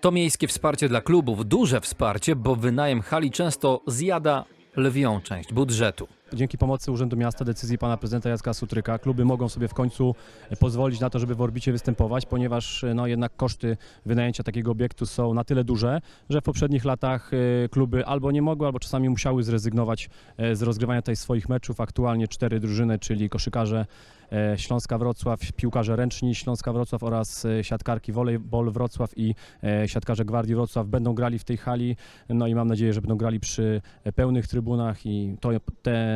To miejskie wsparcie dla klubów, duże wsparcie, bo wynajem hali często zjada lwią część budżetu. Dzięki pomocy Urzędu Miasta, decyzji pana prezydenta Jacka Sutryka, kluby mogą sobie w końcu pozwolić na to, żeby w orbicie występować, ponieważ no, jednak koszty wynajęcia takiego obiektu są na tyle duże, że w poprzednich latach e, kluby albo nie mogły, albo czasami musiały zrezygnować e, z rozgrywania tutaj swoich meczów. Aktualnie cztery drużyny, czyli koszykarze e, Śląska Wrocław, piłkarze ręczni Śląska Wrocław oraz e, siatkarki Volleyball Wrocław i siatkarze Gwardii Wrocław będą grali w tej hali. No i mam nadzieję, że będą grali przy pełnych trybunach i to,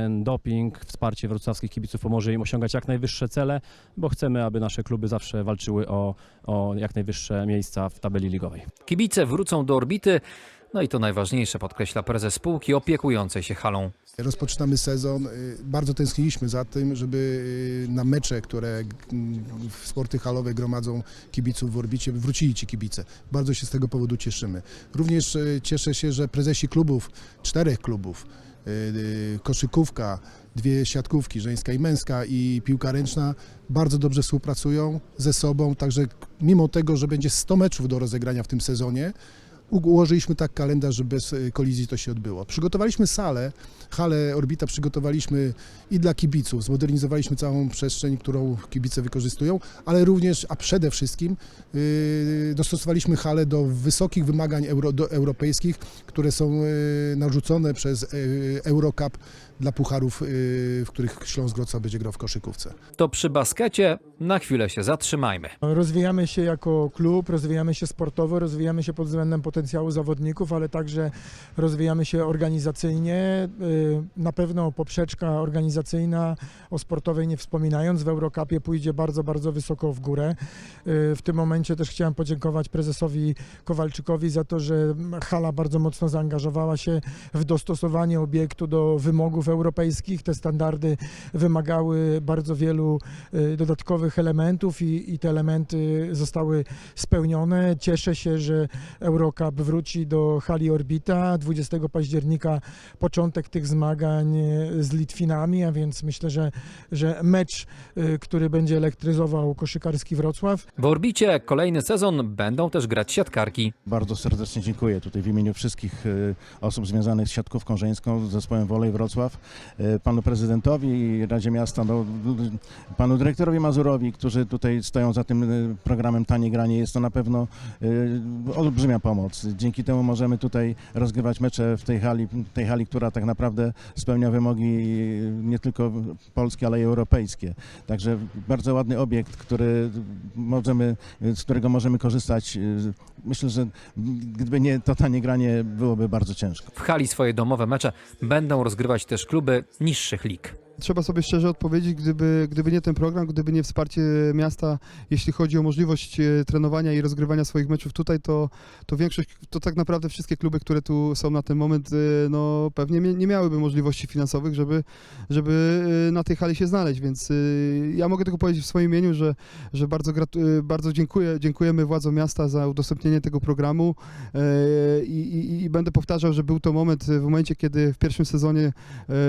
ten doping, wsparcie wrocławskich kibiców pomoże im osiągać jak najwyższe cele, bo chcemy, aby nasze kluby zawsze walczyły o, o jak najwyższe miejsca w tabeli ligowej. Kibice wrócą do orbity, no i to najważniejsze, podkreśla prezes spółki opiekującej się halą. Rozpoczynamy sezon. y, Bardzo tęskniliśmy za tym, żeby y, na mecze, które mm, w sporty halowe gromadzą kibiców w orbicie, wrócili ci kibice. Bardzo się z tego powodu cieszymy. Również y, cieszę się, że prezesi klubów, czterech klubów, y, y, koszykówka, dwie siatkówki, żeńska i męska i piłka ręczna, bardzo dobrze współpracują ze sobą, także mimo tego, że będzie 100 meczów do rozegrania w tym sezonie, ułożyliśmy tak kalendarz, że bez y, kolizji to się odbyło. Przygotowaliśmy salę, halę Orbita przygotowaliśmy i dla kibiców, zmodernizowaliśmy całą przestrzeń, którą kibice wykorzystują, ale również, a przede wszystkim yy, dostosowaliśmy halę do wysokich wymagań euro, do europejskich, które są yy, narzucone przez yy, Eurocup dla pucharów, yy, w których Śląsk Wrocław będzie grał w koszykówce. To przy baskecie na chwilę się zatrzymajmy. Rozwijamy się jako klub, rozwijamy się sportowo, rozwijamy się pod względem potencjału zawodników, ale także rozwijamy się organizacyjnie. Y, Na pewno poprzeczka organizacyjna, o sportowej nie wspominając, w Eurocupie pójdzie bardzo, bardzo wysoko w górę. Y, W tym momencie też chciałem podziękować prezesowi Kowalczykowi za to, że hala bardzo mocno zaangażowała się w dostosowanie obiektu do wymogów europejskich. Te standardy wymagały bardzo wielu y, dodatkowych elementów i, i te elementy zostały spełnione. Cieszę się, że Eurocup wróci do hali Orbita 20 października, początek tych zmagań y, z Litwinami, a więc myślę, że, że mecz, y, który będzie elektryzował koszykarski Wrocław, W orbicie kolejny sezon będą też grać siatkarki. Bardzo serdecznie dziękuję tutaj w imieniu wszystkich osób związanych z siatkówką żeńską, z zespołem Wolej Wrocław, y, panu prezydentowi i Radzie Miasta, no, panu dyrektorowi Mazurowi, którzy tutaj stoją za tym y, programem Tanie Granie. Jest to na pewno y, olbrzymia pomoc. Dzięki temu możemy tutaj rozgrywać mecze w tej hali, tej hali, która tak naprawdę spełnia wymogi nie tylko polskie, ale i europejskie. Także bardzo ładny obiekt, który możemy, z którego możemy korzystać. Myślę, że gdyby nie to tanie granie, byłoby bardzo ciężko. W hali swoje domowe mecze będą rozgrywać też kluby niższych lig. Trzeba sobie szczerze odpowiedzieć, gdyby, gdyby nie ten program, gdyby nie wsparcie miasta, jeśli chodzi o możliwość e, trenowania i rozgrywania swoich meczów tutaj, to, to większość, to tak naprawdę wszystkie kluby, które tu są na ten moment, e, no pewnie nie miałyby możliwości finansowych, żeby, żeby e, na tej hali się znaleźć, więc ja mogę tylko powiedzieć w swoim imieniu, że, że bardzo, bardzo dziękuję, dziękujemy władzom miasta za udostępnienie tego programu i, i, i będę powtarzał, że był to moment, w momencie, kiedy w pierwszym sezonie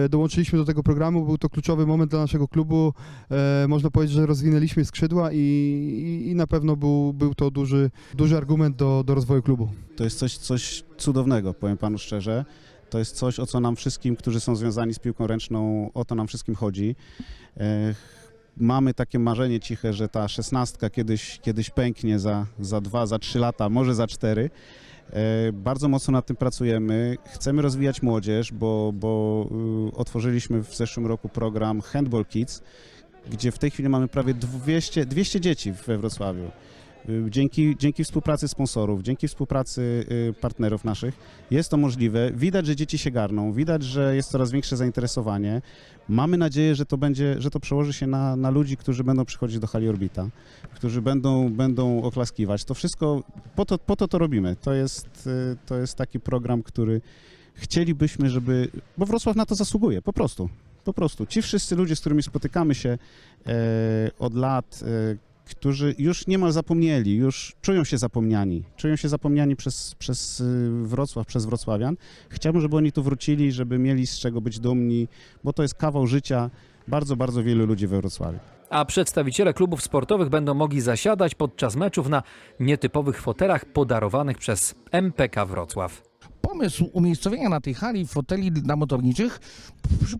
dołączyliśmy do tego programu, był to kluczowy moment dla naszego klubu. E, można powiedzieć, że rozwinęliśmy skrzydła i, i, i na pewno był, był to duży, duży argument do, do rozwoju klubu. To jest coś, coś cudownego, powiem panu szczerze. To jest coś, o co nam wszystkim, którzy są związani z piłką ręczną, o to nam wszystkim chodzi. E, Mamy takie marzenie ciche, że ta szesnastka kiedyś, kiedyś pęknie za, za dwa, za trzy lata, może za cztery. E, Bardzo mocno nad tym pracujemy. Chcemy rozwijać młodzież, bo, bo y, otworzyliśmy w zeszłym roku program Handball Kids, gdzie w tej chwili mamy prawie 200, 200 dzieci we Wrocławiu. Y, Dzięki, dzięki współpracy sponsorów, dzięki współpracy y, partnerów naszych jest to możliwe. Widać, że dzieci się garną, widać, że jest coraz większe zainteresowanie. Mamy nadzieję, że to będzie, że to przełoży się na, na ludzi, którzy będą przychodzić do hali Orbita, którzy będą, będą oklaskiwać. To wszystko, po to, po to to robimy. To jest, y, to jest taki program, który chcielibyśmy, żeby, bo Wrocław na to zasługuje, po prostu. Po prostu. Ci wszyscy ludzie, z którymi spotykamy się e, od lat, e, którzy już niemal zapomnieli, już czują się zapomniani, czują się zapomniani przez, przez y, Wrocław, przez wrocławian. Chciałbym, żeby oni tu wrócili, żeby mieli z czego być dumni, bo to jest kawał życia bardzo, bardzo wielu ludzi we Wrocławiu. a przedstawiciele klubów sportowych będą mogli zasiadać podczas meczów na nietypowych fotelach podarowanych przez MPK Wrocław. Pomysł umiejscowienia na tej hali foteli dla motorniczych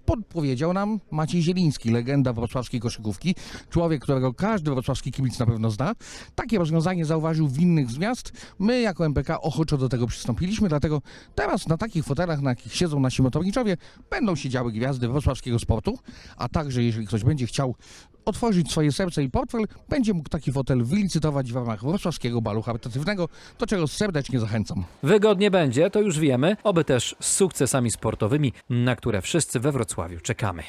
podpowiedział nam Maciej Zieliński, legenda wrocławskiej koszykówki, człowiek, którego każdy wrocławski kibic na pewno zna. Takie rozwiązanie zauważył w innych z miast. My jako MPK ochoczo do tego przystąpiliśmy, dlatego teraz na takich fotelach, na jakich siedzą nasi motorniczowie, będą siedziały gwiazdy wrocławskiego sportu, a także jeżeli ktoś będzie chciał otworzyć swoje serce i portfel, będzie mógł taki fotel wylicytować w ramach wrocławskiego balu charytatywnego, do czego serdecznie zachęcam. Wygodnie będzie, to już wiemy, oby też z sukcesami sportowymi, na które wszyscy we Wrocławiu czekamy.